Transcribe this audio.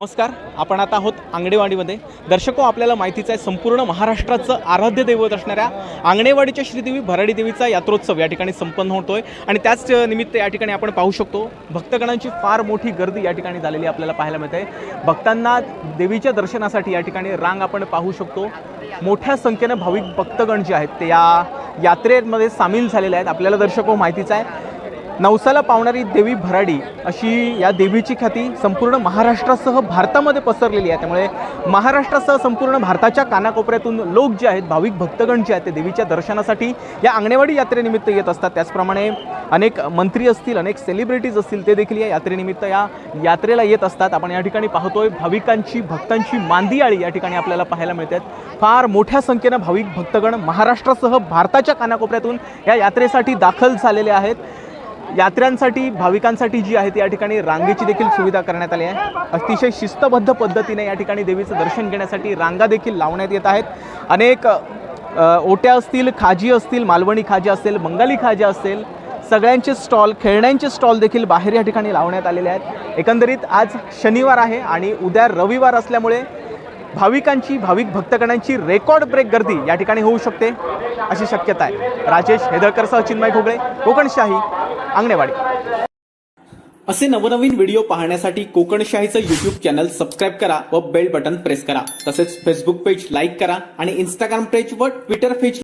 नमस्कार आपण आता आहोत आंगणेवाडीमध्ये. दर्शको आपल्याला माहितीचं आहे संपूर्ण महाराष्ट्राचं आराध्य दैवत असणाऱ्या आंगणेवाडीच्या श्रीदेवी भराडी देवीचा यात्रोत्सव या ठिकाणी संपन्न होतोय. आणि त्याच निमित्त या ठिकाणी आपण पाहू शकतो भक्तगणांची फार मोठी गर्दी या ठिकाणी झालेली आपल्याला पाहायला मिळते भक्तांना देवीच्या दर्शनासाठी या ठिकाणी रांग आपण पाहू शकतो. मोठ्या संख्येनं भाविक भक्तगण जे आहेत ते या यात्रेमध्ये सामील झालेले आहेत. आपल्याला दर्शको माहितीचं आहे नवसाला पावणारी देवी भराडी अशी या देवीची ख्याती संपूर्ण महाराष्ट्रासह भारतामध्ये पसरलेली आहे. त्यामुळे महाराष्ट्रासह संपूर्ण भारताच्या कानाकोपऱ्यातून लोक जे आहेत भाविक भक्तगण जे आहेत ते देवीच्या दर्शनासाठी या आंगणेवाडी यात्रेनिमित्त येत असतात. त्याचप्रमाणे अनेक मंत्री असतील अनेक सेलिब्रिटीज असतील ते देखील या यात्रेनिमित्त या यात्रेला येत असतात. आपण या ठिकाणी पाहतोय भाविकांची भक्तांची मांदियाळी या ठिकाणी आपल्याला पाहायला मिळतात फार मोठ्या संख्येनं भाविक भक्तगण महाराष्ट्रासह भारताच्या कानाकोपऱ्यातून या यात्रेसाठी दाखल झालेले आहेत. यात्र्यांसाठी भाविकांसाठी जी आहे या ठिकाणी रांगेची देखील सुविधा करण्यात आली आहे. अतिशय शिस्तबद्ध पद्धतीने या ठिकाणी देवीचं दर्शन घेण्यासाठी रांगा देखील लावण्यात येत आहेत. अनेक ओट्या असतील खाजी असतील मालवणी खाजी असेल बंगाली खाजी असेल सगळ्यांचे स्टॉल खेळण्यांचे स्टॉल देखील बाहेर या ठिकाणी लावण्यात आलेले आहेत. एकंदरीत आज शनिवार आहे आणि उद्या रविवार असल्यामुळे भाविकांची भाविक भक्तगणांची रेकॉर्ड ब्रेक गर्दी या ठिकाणी होऊ शकते अशी शक्यता आहे. राजेश हेदळकरसह चिन्मय घोगळे कोकणशाही आंगणेवाडी असे नवनवीन व्हिडिओ पाहण्यासाठी कोकणशाहीचं युट्यूब चॅनल सबस्क्राईब करा व बेल बटन प्रेस करा. तसेच फेसबुक पेज लाईक करा आणि इंस्टाग्राम पेज व ट्विटर पेज